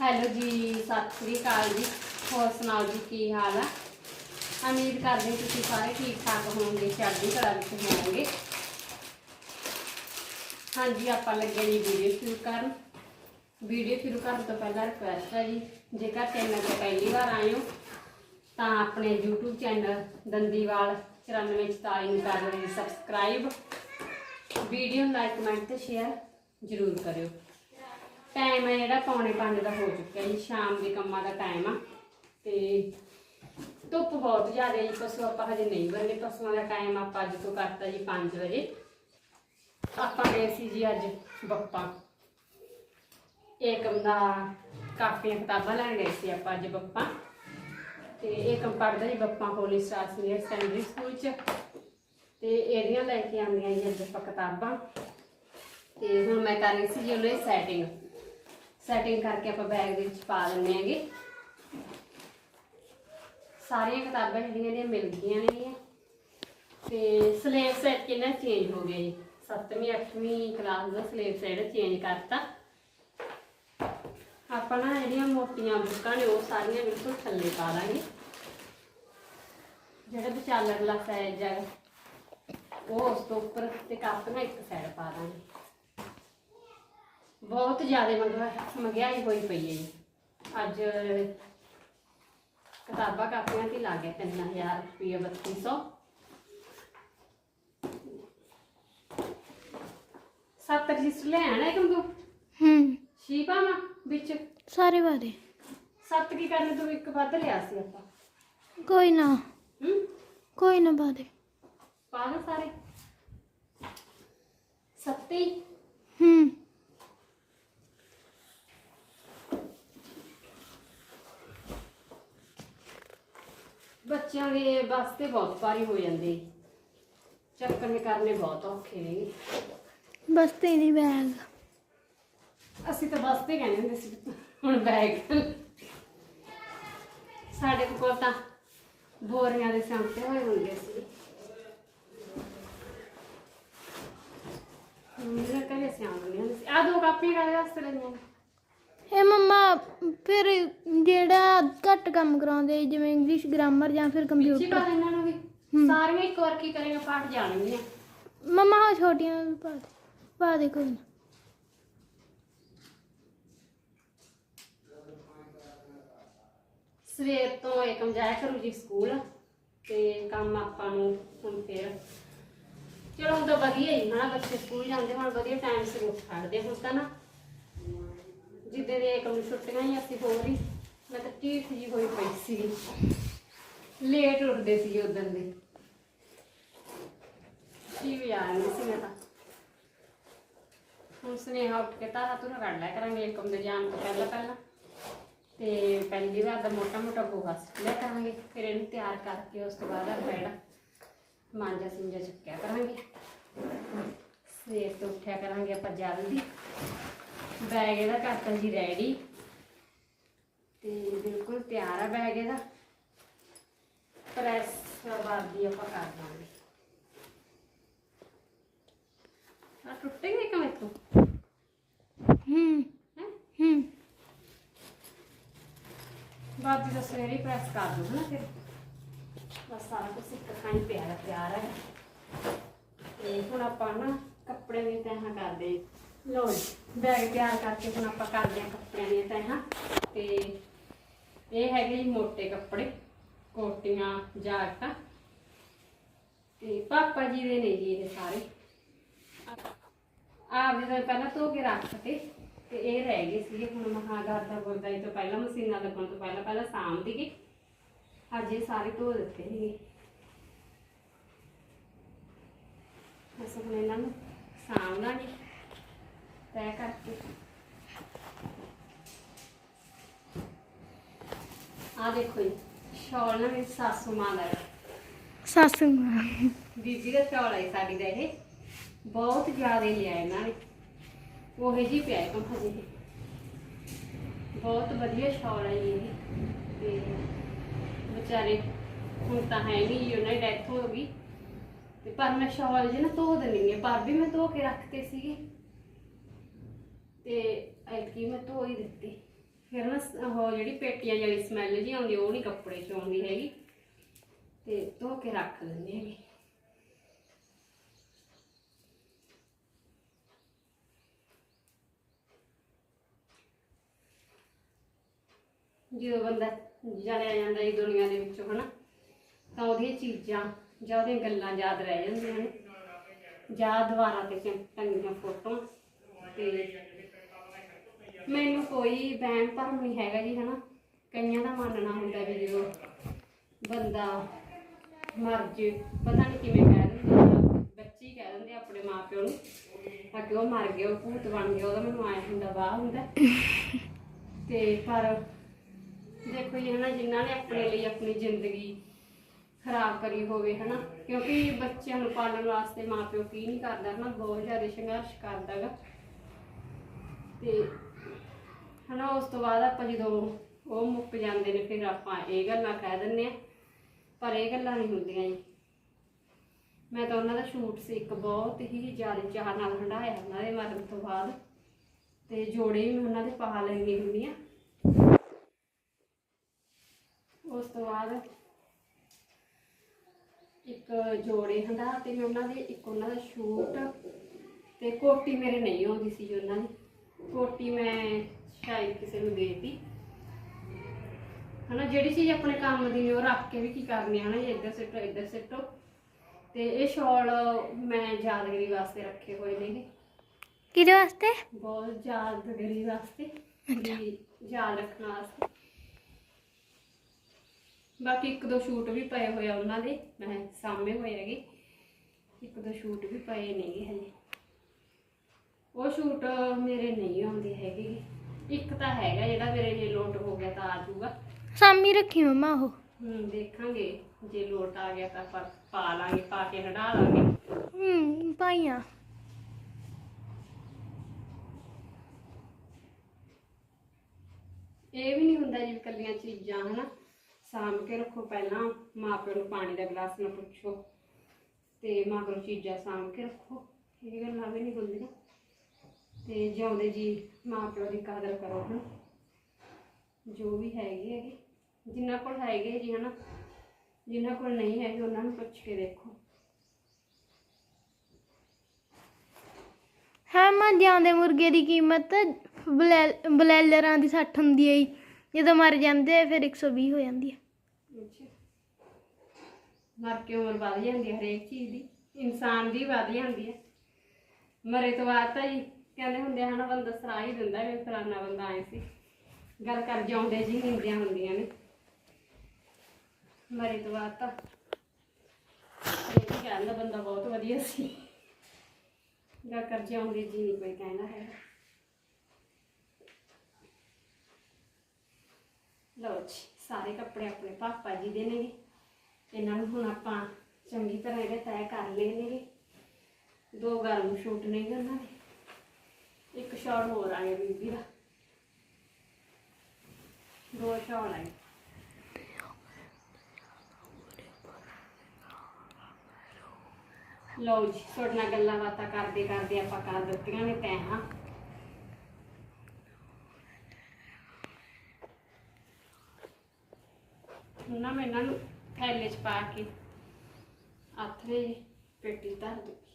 Hello ਜੀ, ਸਤਿ ਸ੍ਰੀ ਅਕਾਲ ਜੀ। ਹੋਰ ਸੁਣਾਓ ਜੀ, ਕੀ ਹਾਲ ਆ? ਉਮੀਦ ਕਰਦੇ ਤੁਸੀਂ ਸਾਰੇ ਠੀਕ ਠਾਕ ਹੋਵੋਗੇ, ਚੜ੍ਹਦੀ ਕਲਾ ਵਿੱਚ ਹੋਵੋਗੇ। ਹਾਂਜੀ, ਆਪਾਂ ਲੱਗੇ ਜੀ ਵੀਡੀਓ ਸ਼ੁਰੂ ਕਰਨ। ਵੀਡੀਓ ਸ਼ੁਰੂ ਕਰਨ ਤੋਂ ਪਹਿਲਾਂ ਰਿਕੁਐਸਟ ਹੈ ਜੀ, ਜੇਕਰ ਚੈਨਲ ਤੇ ਪਹਿਲੀ ਵਾਰ ਆਏ ਹੋ, ਤਾਂ ਆਪਣੇ YouTube ਚੈਨਲ ਦੰਦੀਵਾਲ 9444 ਨੂੰ ਕਰ ਲਓ ਸਬਸਕ੍ਰਾਈਬ ਵੀਡੀਓ ਨੂੰ ਲਾਈਕ ਕਮੈਂਟ ਤੇ ਸ਼ੇਅਰ ਜ਼ਰੂਰ ਕਰਿਓ। ਟਾਈਮ ਹੈ ਜਿਹੜਾ ਪੌਣੇ 5 ਦਾ ਹੋ ਚੁੱਕਿਆ ਜੀ, ਸ਼ਾਮ ਦੇ ਕੰਮਾਂ ਦਾ ਟਾਈਮ ਆ। ਤੇ ਧੁੱਪ ਬਹੁਤ ਜ਼ਿਆਦਾ ਜੀ, ਪਸ਼ੂ ਆਪਾਂ ਹਜੇ ਨਹੀਂ ਬੰਨੇ ਪਸ਼ੂਆਂ ਦਾ ਟਾਈਮ ਆਪਾਂ ਅੱਜ ਤੋਂ ਕਰਤਾ ਜੀ 5 ਵਜੇ। ਆਪਾਂ ਗਏ ਸੀ ਜੀ ਅੱਜ ਬੱਪਾ। ਏਕਮ ਦਾ ਕਾਪੀਆਂ ਕਿਤਾਬਾਂ ਲੈਣ ਗਏ ਸੀ ਆਪਾਂ ਅੱਜ ਬੱਪਾ। ਤੇ ਏਕਮ ਪੜਦਾ ਜੀ Bappa Holy Star senior secondary school ਚ। ਤੇ ਇਹਦੀਆਂ ਲੈ ਕੇ ਆਉਂਦੀਆਂ ਜੀ ਅੱਜ ਆਪਾਂ ਕਿਤਾਬਾਂ। ਤੇ ਹੁਣ ਮੈਂ ਕਰ ਰਹੀ ਸੀ ਜੀ ਉਹਨੇ ਸੈਟਿੰਗ ਸੈਟਿੰਗ ਕਰਕੇ ਆਪਾਂ ਬੈਗ ਦੇ ਵਿੱਚ ਪਾ ਦਿੰਦੇ ਆਂਗੇ ਸਾਰੀਆਂ ਕਿਤਾਬਾਂ ਜਿਹੜੀਆਂ ਨੇ ਮਿਲ ਗਈਆਂ ਨੇ ਤੇ ਸਿਲੇਬਸ ਸੈਟ ਕਿੰਨਾ ਚੇਂਜ ਹੋ ਗਿਆ ਜੀ? 7ਵੀਂ 8ਵੀਂ ਕਲਾਸ ਦਾ ਸਿਲੇਬਸ ਜਿਹੜਾ ਚੇਂਜ ਕਰਤਾ। ਆਪਾਂ ਨਾ ਜਿਹੜੀਆਂ ਮੋਟੀਆਂ ਬੁੱਕਾਂ ਨੇ, ਉਹ ਸਾਰੀਆਂ ਬਿਲਕੁਲ ਥੱਲੇ ਪਾ ਦਾਂਗੇ। ਜਿਹੜਾ ਵਿਚਾਲੜਲਾ ਸਾਈਜ਼ ਹੈ ਉਹ ਉਸ ਤੋਂ ਉੱਪਰ ਤੇ ਕਾਪੀਆਂ ਇੱਕ ਸਾਈਡ ਪਾ ਦਾਂਗੇ। ਬਹੁਤ ਜ਼ਿਆਦਾ ਮੰਗਾ- ਮਹਿੰਗਾਈ ਹੋਈ ਪਈ ਹੈ ਜੀ ਅੱਜ ਕਿਤਾਬਾਂ ਕਾਪੀਆਂ ਤੇ ਲੱਗ ਗਿਆ 3000 ਰੁਪਏ 3200 ਸੱਤ ਰਜਿਸਟਰ ਲੈ ਆਣਾ ਕਿ ਤੂੰ ਹੂੰ ਛੀ ਪਾਵਾਂ ਵਿੱਚ ਸਾਰੇ ਬਾਰੇ ਸੱਤ ਕੀ ਕਰਨੇ ਤੂੰ ਇੱਕ ਵੱਧ ਲਿਆ ਸੀ ਆਪਾਂ ਕੋਈ ਨਾ ਹੂੰ ਕੋਈ ਨਾ ਬਾਰੇ ਪਾ ਦੋ ਸਾਰੇ ਸੱਤੀ ਹੂੰ ਬੱਚਿਆਂ ਦੇ ਵਾਸਤੇ ਬਹੁਤ ਭਾਰੀ ਹੋ ਜਾਂਦੇ। ਚੱਕਣੇ ਕਰਨੇ ਬਹੁਤ ਔਖੇ ਨੇ। ਬਸ ਤੇਰੀ ਬੈਗ। ਅਸੀਂ ਤਾਂ ਬਸ ਤੇ ਕਹਿੰਦੇ ਹੁੰਦੇ ਸੀ ਹੁਣ ਬੈਗ। ਸਾਡੇ ਕੋਲ ਤਾਂ ਬੋਰੀਆਂ ਦੇ ਸੰਤੇ ਹੋਏ ਹੁੰਦੇ ਸੀ। ਮੇਰੇ ਘਰੇ ਸਿਆਉਂਦੇ ਹੁੰਦੇ ਸੀ। ਆ ਦੋ ਕਾਪੀਆਂ ਕਾਹਦੇ ਵਾਸਤੇ ਲਈਆਂ ਇਹ ਮੰਮਾ ਫਿਰ ਜਿਹੜਾ ਘੱਟ ਕੰਮ ਕਰਾਉਂਦੇ ਜਿਵੇਂ ਇੰਗਲਿਸ਼ ਗ੍ਰਾਮਰ ਜਾਂ ਫਿਰ ਪਿੱਛੇ ਕੰਪਿਊਟਰ ਪਾ ਇਹਨਾਂ ਨੂੰ ਵੀ ਸਾਰੀਆਂ ਇੱਕ ਵਾਰ ਕੀ ਕਰੇਗਾ ਪਾਠ ਜਾਣਗੀਆਂ। ਮੰਮਾ ਹਾਂ ਛੋਟੀਆਂ ਵੀ ਪਾ ਦੇ ਪਾ ਦੇ ਕੋਈ ਨਾ। ਸਵੇਰ ਤੋਂ ਏਕਮ ਜਾਇਆ ਕਰੂ ਜੀ ਸਕੂਲ ਤੇ ਕੰਮ ਆਪਾਂ ਨੂੰ ਹੁਣ ਫੇਰ ਚਲੋ ਹੁਣ ਤਾਂ ਵਧੀਆ ਹੀ ਹਨਾ ਬੱਚੇ ਸਕੂਲ ਜਾਂਦੇ ਹੁਣ ਵਧੀਆ ਟਾਈਮ ਸਿਰ ਉੱਠ ਖੜਦੇ ਹੁਣ ਤਾਂ ਨਾ। ਜਿੱਦੇ ਦੇ ਏਕਮ ਨੂੰ ਛੁੱਟੀਆਂ ਹੀ ਅਸੀਂ ਹੋਰ ਹੀ, ਮੈਂ ਤਾਂ ਟੀਠ ਜੀ ਹੋਈ ਪਈ ਸੀ। ਲੇਟ ਉੱਠਦੇ ਸੀ ਉਦੋਂ ਦੇ। ਕੀ ਵੀ ਆ ਨਹੀਂ ਸੀ ਮੈਂ ਤਾਂ। ਹੁਣ ਸੁਨੇਹਾ ਉੱਠ ਕੇ ਤਾਰਾ ਤੁਰਾ ਕੱਢ ਲਿਆ ਕਰਾਂਗੇ ਏਕਮ ਦੇ ਜਾਣ ਤੋਂ ਪਹਿਲਾਂ ਪਹਿਲਾਂ। ਤੇ ਪਹਿਲੀ ਵਾਰ ਦਾ ਮੋਟਾ ਮੋਟਾ ਗੋਹਾ ਸੁੱਟ ਲਿਆ ਕਰਾਂਗੇ, ਫਿਰ ਇਹਨੂੰ ਤਿਆਰ ਕਰਕੇ ਉਸ ਤੋਂ ਬਾਅਦ ਆਪਾਂ ਜਿਹੜਾ ਮਾਂਜਾ ਸਿੰਜਾ ਚੁੱਕਿਆ ਕਰਾਂਗੇ। ਸਵੇਰ ਤੋਂ ਉੱਠਿਆ ਕਰਾਂਗੇ ਆਪਾਂ ਜਲਦੀ। ਬੈਗ ਇਹਦਾ ਕਰਤਾ ਜੀ ਰੈਡੀ ਤੇ ਬਿਲਕੁਲ ਤਿਆਰ ਆ ਬੈਗ ਇਹਦਾ। ਪ੍ਰੈਸ ਵਰਦੀ ਆਪਾਂ ਕਰ ਦਾਂਗੇ ਆ ਟੁੱਟੇਗਾ ਕਿ ਮੈਂ ਤੋਂ ਹੂੰ ਹੈ? ਬਾਦੀ ਦਾ ਸਵੇਰੇ ਪ੍ਰੈਸ ਕਰ ਦੂੰ ਨਾ ਫਿਰ। ਬਸ ਸਾਰਾ ਕੁਝ ਇੱਕ ਥਾਂ ਹੀ ਪਿਆ ਤਿਆਰ ਹੈ ਤੇ ਹੁਣ ਆਪਾਂ ਨਾ ਕੱਪੜੇ ਦੀ ਤਹਾਂ ਕਰਦੇ। ਲੋ ਬੈਗ ਤਿਆਰ ਕਰਕੇ ਹੁਣ ਆਪਾਂ ਕਰਦੇ ਹਾਂ ਕੱਪੜਿਆਂ ਦੀਆਂ ਤਹਾਂ ਤੇ ਇਹ ਹੈਗੇ ਜੀ ਮੋٹے ਕੱਪੜੇ, ਕੋਟੀਆਂ ਜਾਕਟਾਂ ਤੇ ਪਾਪਾ ਜੀ ਦੇ ਨੇ ਜੀ ਇਹ ਸਾਰੇ। ਆਪ ਜਦੋਂ ਪਹਿਲਾਂ ਧੋ ਕੇ ਰੱਖਤੇ ਤੇ ਇਹ ਰਹਿ ਗਏ ਸੀਗੇ, ਹੁਣ ਮਹਾਗਰ ਦਾ ਗੁਰਦਾਈ ਤੋਂ ਪਹਿਲਾਂ, ਮਸ਼ੀਨਾਂ ਲੱਗਣ ਤੋਂ ਪਹਿਲਾਂ ਪਹਿਲਾਂ ਸਾਂਭ ਦੀਗੇ ਅੱਜ ਇਹ ਸਾਰੇ ਧੋ ਦਿੱਤੇ ਸੀਗੇ। ਬਸ ਹੁਣ ਇਹਨਾਂ ਨੂੰ ਸਾਂਭ ਲਾਂਗੇ ਤੈਅ ਕਰਕੇ ਆ ਦੇਖੋ ਜੀ ਸ਼ਾਲ ਨਾ ਮੇਰੀ ਸਾਸੂ ਮਾਂ ਦਾ ਹੈ। ਸਾਸੂ ਮਾਂ ਬੀਬੀ ਦਾ ਸ਼ਾਲ ਹੈ ਸਾਡੀ ਦਾ ਇਹ ਬਹੁਤ ਜ਼ਿਆਦਾ ਲਿਆ ਇਹਨਾਂ ਨੇ ਉਹੇ ਜੀ ਪਿਆ ਹੈ ਕੰਮ ਹਜੇ ਇਹ। ਬਹੁਤ ਵਧੀਆ ਸ਼ਾਲ ਹੈ ਜੀ ਇਹ ਤੇ ਵਿਚਾਰੇ ਹੁਣ ਤਾਂ ਹੈ ਨਹੀਂ ਜੀ, ਉਹਨਾਂ ਦੀ ਡੈਥ ਹੋ ਗਈ। ਤੇ ਪਰ ਮੈਂ ਸ਼ਾਲ ਜੇ ਨਾ ਧੋ ਦਿੰਦੀ ਹਾਂ ਪਰ ਵੀ ਮੈਂ ਧੋ ਕੇ ਰੱਖਤੇ ਸੀਗੇ ਤੇ ਐਤਕੀ ਮੈਂ ਧੋ ਹੀ ਦਿੱਤੀ। ਫਿਰ ਨਾ ਸ- ਉਹ ਜਿਹੜੀ ਪੇਟੀਆਂ ਜਿਹੜੀ ਸਮੈਲ ਜੀ ਆਉਂਦੀ, ਉਹ ਨਹੀਂ ਕੱਪੜੇ 'ਚ ਆਉਂਦੀ ਹੈਗੀ। ਤੇ ਧੋ ਕੇ ਰੱਖ ਲੈਂਦੇ ਹੈਗੇ। ਜਦੋਂ ਬੰਦਾ ਜਾਣਿਆ ਜਾਂਦਾ ਜੀ ਦੁਨੀਆ ਦੇ ਵਿੱਚੋਂ, ਹਨਾ, ਤਾਂ ਉਹਦੀਆਂ ਚੀਜ਼ਾਂ ਜਾਂ ਉਹਦੀਆਂ ਗੱਲਾਂ ਯਾਦ ਰਹਿ ਜਾਂਦੀਆਂ ਨੇ। ਜਾਂ ਦੁਬਾਰਾ ਤੇ ਟੰਗੀਆਂ ਫੋਟੋਆਂ ਤੇ ਮੈਨੂੰ ਕੋਈ ਵਹਿਮ ਭਰਮ ਨਹੀਂ ਹੈਗਾ ਜੀ, ਹਨਾ? ਕਈਆਂ ਦਾ ਮੰਨਣਾ ਹੁੰਦਾ ਵੀ ਜਦੋਂ ਬੰਦਾ ਮਰ ਜੇ, ਪਤਾ ਨਹੀਂ ਕਿਵੇਂ ਕਹਿ ਦਿੰਦੇ ਆ, ਬੱਚੇ ਹੀ ਕਹਿ ਦਿੰਦੇ ਆ ਆਪਣੇ ਮਾਪਿਓ ਨੂੰ ਤਾਂ ਉਹ ਮਰ ਗਿਆ, ਉਹ ਭੂਤ ਬਣ ਗਿਆ, ਉਹਦਾ ਮੈਨੂੰ ਆਇਆ ਹੁੰਦਾ ਵਾਹ ਹੁੰਦਾ। ਤੇ ਪਰ ਦੇਖੋ ਜੀ, ਹਨਾ, ਜਿਨ੍ਹਾਂ ਨੇ ਆਪਣੇ ਲਈ ਆਪਣੀ ਜ਼ਿੰਦਗੀ ਖਰਾਬ ਕਰੀ ਹੋਵੇ, ਹਨਾ, ਕਿਉਂਕਿ ਬੱਚਿਆਂ ਨੂੰ ਪਾਲਣ ਵਾਸਤੇ ਮਾਪਿਓ ਕੀ ਨਹੀਂ ਕਰਦਾ, ਹਨਾ, ਬਹੁਤ ਜ਼ਿਆਦਾ ਸੰਘਰਸ਼ ਕਰਦਾਗਾ। ਤੇ ਹਨਾ, ਉਸ ਤੋਂ ਬਾਅਦ ਆਪਾਂ ਜਦੋਂ ਉਹ ਮੁੱਕ ਜਾਂਦੇ ਨੇ, ਫਿਰ ਆਪਾਂ ਇਹ ਗੱਲਾਂ ਕਹਿ ਦਿੰਦੇ ਆ ਪਰ ਇਹ ਗੱਲਾਂ ਨਹੀਂ ਹੁੰਦੀਆਂ ਜੀ। ਮੈਂ ਤਾਂ ਉਹਨਾਂ ਦਾ ਸ਼ੂਟ ਸੀ, ਇੱਕ ਬਹੁਤ ਹੀ ਜ਼ਿਆਦਾ ਚਾਹ ਨਾਲ ਹੰਡਾਇਆ ਉਹਨਾਂ ਦੇ ਮਰਨ ਤੋਂ ਬਾਅਦ। ਤੇ ਜੋੜੇ ਵੀ ਮੈਂ ਉਹਨਾਂ ਦੇ ਪਾ ਲੈਂਦੀ ਹੁੰਦੀ ਆ ਉਸ ਤੋਂ ਬਾਅਦ ਇੱਕ ਜੋੜੇ ਹੰਡਾ ਤੇ ਮੈਂ ਉਹਨਾਂ ਦੇ, ਇੱਕ ਉਹਨਾਂ ਦਾ ਸ਼ੂਟ। ਤੇ ਕੋਟੀ ਮੇਰੇ ਨਹੀਂ ਆਉਂਦੀ ਸੀ ਜੀ ਉਹਨਾਂ ਦੀ। ਕੋਟੀ ਮੈਂ ਸ਼ਾਇਦ ਕਿਸੇ ਨੂੰ ਦੇਤੀ। ਹਨਾ ਜਿਹੜੀ ਚੀਜ਼ ਆਪਣੇ ਕੰਮ ਦੀ ਨਹੀਂ ਉਹ ਰੱਖ ਕੇ ਵੀ ਕੀ ਕਰਨੀ ਹਨਾ ਜੇ ਇੱਧਰ ਸਿੱਟੋ ਇੱਧਰ ਸਿੱਟੋ। ਤੇ ਇਹ ਸ਼ਾਲ ਮੈਂ ਯਾਦਗਰੀ ਵਾਸਤੇ ਰੱਖੇ ਹੋਏ ਨੇਗੇ ਕਿਹਦੇ ਵਾਸਤੇ? ਬਹੁਤ ਯਾਦਗਰੀ ਵਾਸਤੇ ਵੀ ਯਾਦ ਰੱਖਣ ਵਾਸਤੇ। ਬਾਕੀ ਇੱਕ ਦੋ ਸ਼ੂਟ ਵੀ ਪਏ ਹੋਏ ਆ ਉਹਨਾਂ ਦੇ ਮੈਂ ਸਾਹਮਣੇ ਹੋਏ ਹੈਗੇ। ਇੱਕ ਦੋ ਸ਼ੂਟ ਵੀ ਪਏ ਨੇਗੇ ਹਜੇ। ਉਹ ਸ਼ੂਟ ਮੇਰੇ ਨਹੀਂ ਆਉਂਦੇ ਹੈਗੇ। ਇੱਕ ਤਾਂ ਹੈਗਾ ਜਿਹੜਾ ਮੇਰੇ ਜੇ ਲੋਟ ਹੋ ਗਿਆ ਤਾਂ ਆ ਜਾਊਗਾ। ਸਾਮੀ ਰੱਖੀ ਮਮਾ ਉਹ। ਹੁਣ ਦੇਖਾਂਗੇ। ਜੇ ਲੋਟ ਆ ਗਿਆ ਤਾਂ ਆਪਾਂ ਪਾ ਲਾਂਗੇ ਪਾ ਕੇ ਹਟਾ ਲਾਂਗੇ। ਹੂੰ ਪਾਈਆਂ। ਇਹ ਵੀ ਨਹੀਂ ਹੁੰਦਾ ਜੀ ਇਕੱਲੀਆਂ ਚੀਜ਼ਾਂ ਹਨਾ? ਸਾਂਭ ਕੇ ਰੱਖੋ ਪਹਿਲਾਂ। ਮਾਪਿਆਂ ਨੂੰ ਪਾਣੀ ਦਾ ਗਲਾਸ ਨਾ ਪੁੱਛੋ। ਤੇ ਮਗਰੋਂ ਚੀਜ਼ਾਂ ਸਾਂਭ ਕੇ ਰੱਖੋ। ਇਹ ਗੱਲਾਂ ਵੀ ਨਹੀਂ ਹੁੰਦੀਆਂ। ਤੇ ਜਿਉਂਦੇ ਜੀ ਮਾਪਿਆਂ ਦੀ ਕਦਰ ਕਰੋ ਹਨਾ। ਜੋ ਵੀ ਹੈਗੇ ਹੈਗੇ। ਜਿਨ੍ਹਾਂ ਕੋਲ ਹੈਗੇ ਜੀ ਹਨਾ। ਜਿਨ੍ਹਾਂ ਕੋਲ ਨਹੀਂ ਹੈਗੇ ਉਹਨਾਂ ਨੂੰ ਪੁੱਛ ਕੇ ਦੇਖੋ। ਹਾਂ ਮਾਂ ਜਾਂਦੇ ਮੁਰਗੇ ਦੀ ਕੀਮਤ ਬਲੈ- ਬਲੈਲਰਾਂ ਦੀ 60 ਹੁੰਦੀ ਹੈ ਜੀ। ਜਦੋਂ ਮਰ ਜਾਂਦੇ ਆ, ਫਿਰ 120 ਹੋ ਜਾਂਦੀ ਹੈ। ਅੱਛਾ। ਮਰ ਕੇ ਉਮਰ ਵਧ ਜਾਂਦੀ ਹੈ ਹਰੇਕ ਚੀਜ਼ ਦੀ। ਇਨਸਾਨ ਦੀ ਵਧ ਜਾਂਦੀ ਹੈ। ਮਰੇ ਤੋਂ ਬਾਅਦ ਤਾਂ ਜੀ ਕਹਿੰਦੇ ਹੁੰਦੇ ਆ, ਹਨਾ, ਬੰਦਾ ਸਰਾ ਹੀ ਦਿੰਦਾ ਵੀ ਫਲਾਨਾ ਬੰਦਾ ਆਏ ਸੀ। ਗੱਲ ਕਰ ਜਾਉਂਦੇ ਜੀ ਨਿੰਦਿਆਂ ਹੁੰਦੀਆਂ ਨੇ। ਮਰੇ ਤੋਂ ਬਾਅਦ ਤਾਂ ਹਰੇਕ ਹੀ ਕਹਿੰਦਾ ਬੰਦਾ ਬਹੁਤ ਵਧੀਆ ਸੀ। ਗੱਲ ਕਰ ਜਾਉਂਦੇ ਜੀ ਨਹੀਂ ਕੋਈ ਕਹਿੰਦਾ ਹੈ ਲਓ ਜੀ, ਸਾਰੇ ਕੱਪੜੇ ਆਪਣੇ ਪਾਪਾ ਜੀ ਦੇ ਨੇਗੇ। ਇਹਨਾਂ ਨੂੰ ਹੁਣ ਆਪਾਂ ਚੰਗੀ ਤਰ੍ਹਾਂ ਇਹਦੇ ਤੈਅ ਕਰ ਲਏ ਨੇਗੇ। ਦੋ ਗਰਮ ਸ਼ੂਟ ਨੇ ਉਹਨਾਂ ਦੇ। ਇੱਕ ਸ਼ਾਟ ਹੋਰ ਆਏ ਬੀਬੀ ਦਾ। ਦੋ ਸ਼ਾਟ ਆਏ। ਲਓ ਜੀ, ਤੁਹਾਡੇ ਨਾਲ ਗੱਲਾਂ ਬਾਤਾਂ ਕਰਦੇ ਕਰਦੇ ਆਪਾਂ ਕਰ ਦਿੱਤੀਆਂ ਨੇ ਤੈਹਾਂ ਹੁਣ ਨਾ ਮੈਂ ਇਹਨਾਂ ਨੂੰ ਥੈਲੇ 'ਚ ਪਾ ਕੇ ਆਥਰੇ ਪੇਟੀ ਧਰ ਦੂੰਗੀ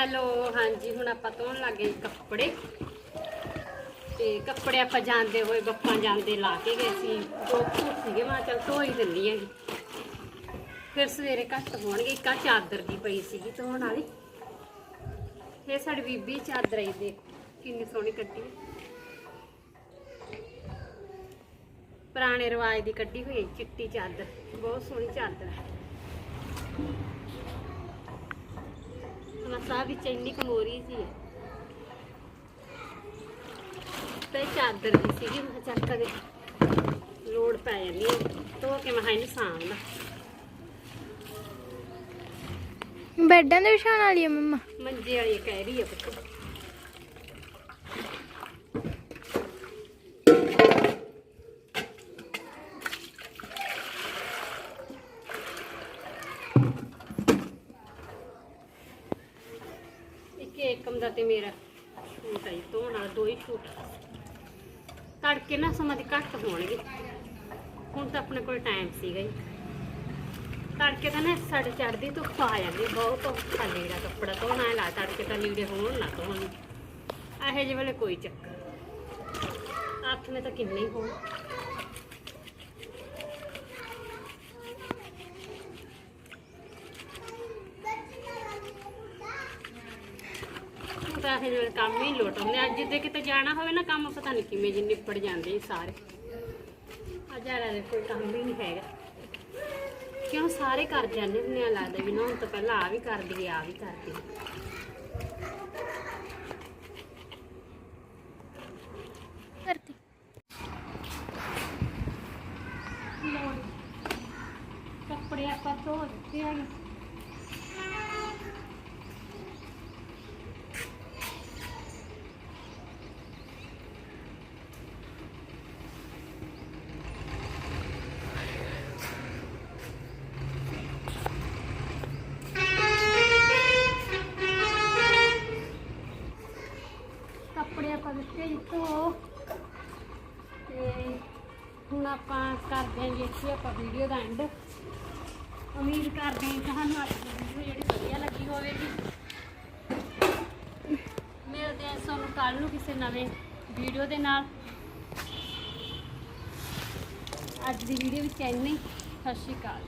ਹੈਲੋ, ਹਾਂਜੀ, ਹੁਣ ਆਪਾਂ ਧੋਣ ਲੱਗੇ ਕੱਪੜੇ। ਤੇ ਕੱਪੜੇ ਆਪਾਂ ਜਾਂਦੇ ਹੋਏ ਬੱਪਾਂ ਜਾਂਦੇ ਲਾ ਕੇ ਗਏ ਸੀ। ਦੋ ਸੂਟ ਸੀਗੇ, ਮੈਂ ਕਿਹਾ ਚੱਲ ਧੋ ਹੀ ਦਿੰਦੀ ਹੈਗੀ ਫਿਰ ਸਵੇਰੇ ਘੱਟ ਹੋਣਗੇ, ਇੱਕ ਚਾਦਰ ਦੀ ਪਈ ਸੀਗੀ ਧੋਣ ਵਾਲੀ। ਇਹ ਸਾਡੀ ਬੀਬੀ ਚਾਦਰ ਆਈ ਦੇਖ, ਕਿੰਨੀ ਸੋਹਣੀ ਕੱਢੀ। ਪੁਰਾਣੇ ਰਿਵਾਜ ਦੀ ਕੱਢੀ ਹੋਈ ਹੈ ਚਿੱਟੀ ਚਾਦਰ, ਬਹੁਤ ਸੋਹਣੀ ਚਾਦਰ ਹੈ। ਮਸਾ ਵਿੱਚ ਇੰਨੀ ਕਮੋਰੀ ਸੀ ਤੇ ਚਾਦਰ ਦੀ ਸੀਗੀ ਮੈਂ ਚੱਲ ਕਦੇ ਲੋੜ ਪੈ ਜਾਂਦੀ ਹੈ। ਧੋ ਕੇ ਮੈਂ ਇਹਨੂੰ ਸਾਂਭ ਲਾ। ਬੈੱਡਾਂ ਦੇ ਵਿਛਾਉਣ ਵਾਲੀ ਹੈ ਮਮਾ। ਮੰਜੇ ਵਾਲੀ ਕਹਿ ਰਹੀ ਹੈ ਪੁੱਤ ਇੱਕ ਏਕਮ ਦਾ ਤੇ ਮੇਰਾ ਸੂਟ ਹੈ ਧੋਣ ਵਾਲਾ, ਦੋ ਹੀ ਸੂਟ। ਤੜਕੇ ਨਾ ਸਮਾਂ ਦੀ ਘੱਟ ਹੋਣਗੇ। ਹੁਣ ਤਾਂ ਆਪਣੇ ਕੋਲ ਟਾਈਮ ਸੀਗਾ ਜੀ। ਤੜਕੇ ਤਾਂ ਨਾ ਸਾਡੇ ਚੜਦੀ ਧੁੱਪ ਆ ਜਾਂਦੀ, ਬਹੁਤ ਔਖਾ ਲੀੜਾ ਕੱਪੜਾ ਧੋਣਾ ਲਾ ਤੜਕੇ ਤਾਂ ਲੀੜੇ ਹੋਣ ਨਾ ਧੋਣ। ਇਹੋ ਜਿਹੇ ਵੇਲੇ ਕੋਈ ਚੱਕਰ ਹੱਥ ਨੇ ਤਾਂ ਕਿੰਨੇ ਹੀ ਹੋਣ। ਤਾਂ ਇਹ ਜਿਹੜੇ ਕੰਮ ਹੀ ਲੋਟ ਆਉਂਦੇ ਅੱਜ ਜਿੱਦੇ ਕਿਤੇ ਜਾਣਾ ਹੋਵੇ ਨਾ ਕੰਮ ਪਤਾ ਨਹੀਂ ਕਿਵੇਂ ਜੀ ਨਿਪਟ ਜਾਂਦੇ ਸਾਰੇ। ਅੱਜ ਵਾਲਾ ਦੇ ਕੋਈ ਕੰਮ ਵੀ ਨਹੀਂ ਹੈਗਾ। ਕਿਉਂ ਸਾਰੇ ਕਰ ਜਾਂਦੇ ਹੁੰਦੇ ਆ ਲੱਗਦਾ ਵੀ ਨਾ ਹੁਣ ਤਾਂ ਪਹਿਲਾਂ ਆ ਵੀ ਕਰ ਦਈਏ ਆ। ਵੀ ਕਰ ਦਈਏ। ਕੱਪੜੇ ਆਪਾਂ ਧੋ ਦਿੱਤੇ ਹੈਗੇ ਕੱਪੜੇ ਆਪਾਂ ਦਿੱਤੇ ਜੀ ਧੋ ਤੇ ਹੁਣ ਆਪਾਂ ਕਰਦੇ ਹਾਂ ਜੀ ਇੱਥੇ ਆਪਾਂ ਵੀਡੀਓ ਦਾ ਐਂਡ ਉਮੀਦ ਕਰਦੇ ਹਾਂ ਕਿ ਤੁਹਾਨੂੰ ਅੱਜ ਦੀ ਵੀਡੀਓ ਜਿਹੜੀ ਵਧੀਆ ਲੱਗੀ ਹੋਵੇਗੀ। ਮਿਲਦੇ ਹਾਂ ਤੁਹਾਨੂੰ ਕੱਲ ਨੂੰ ਕਿਸੇ ਨਵੇਂ ਵੀਡੀਓ ਦੇ ਨਾਲ। ਅੱਜ ਦੀ ਵੀਡੀਓ ਵਿੱਚ ਇੰਨੀ ਸਤਿ ਸ਼੍ਰੀ ਅਕਾਲ।